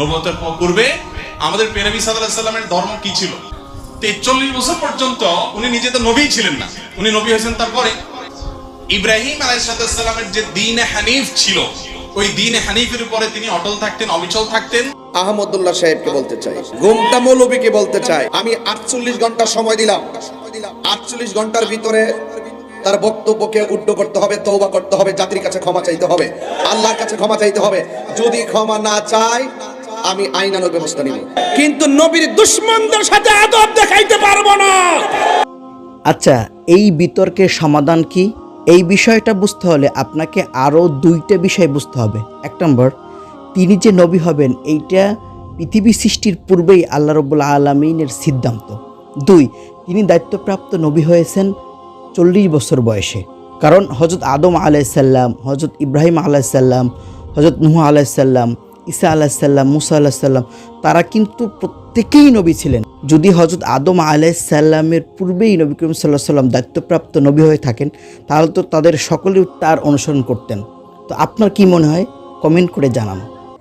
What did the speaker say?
নবতের পূর্বে আমাদের পেনবী সাল্লামের ধর্ম কি ছিল? তেচল্লিশ বছর পর্যন্ত উনি নিজে তো নবী ছিলেন না। উনি নবী হয়েছেন তারপরে ইব্রাহিম আলাইসাল্লামের যে দিন হানিফ ছিল, ওই দিন হানিফের উপরে তিনি অটল থাকতেন, অবিচল থাকতেন। আহমদুল্লাহ সাহেবকে বলতে চাই ঘুমটা মৌলবীকে বলতে চাই, আমি আটচল্লিশ ঘণ্টা সময় দিলাম। আটচল্লিশ ঘণ্টার ভিতরে তার বক্তব্যকে উড্ড করতে হবে তৌবা করতে হবে, জাতির কাছে ক্ষমা চাইতে হবে, আল্লাহর কাছে ক্ষমা চাইতে হবে। যদি ক্ষমা না চায় আমি আইনানুর ব্যবস্থা নিব। কিন্তু নবীর দুশ্মনদের সাথে আদব দেখাইতে পারব না। আচ্ছা এই বিতর্কের সমাধান কি? এই বিষয়টা বুঝতে হলে আপনাকে আরও দুইটা বিষয় বুঝতে হবে। এক নম্বর তিনি যে নবী হবেন এইটা পৃথিবী সৃষ্টির পূর্বেই আল্লাহ রবুল্লা আলমিনের সিদ্ধান্ত। দুই তিনি দায়িত্বপ্রাপ্ত নবী হয়েছেন চল্লিশ বছর বয়সে। কারণ হজরত আদম আলাইসাল্লাম হজরত ইব্রাহিম আলাইসাল্লাম হজরত নুহ আলাইসাল্লাম ঈসা আলাহিসাল্লাম মুসা আলাহিসাল্লাম তারা কিন্তু প্রত্যেকেই নবী ছিলেন। যদি হজরত আদম আলাইসাল্লামের পূর্বেই নবী করিম সাল্লাহ সাল্লাম দায়িত্বপ্রাপ্ত নবী হয়ে থাকেন, তাহলে তো তাদের সকলেই তার অনুসরণ করতেন। তো আপনার কি মনে হয়? কমেন্ট করে জানান।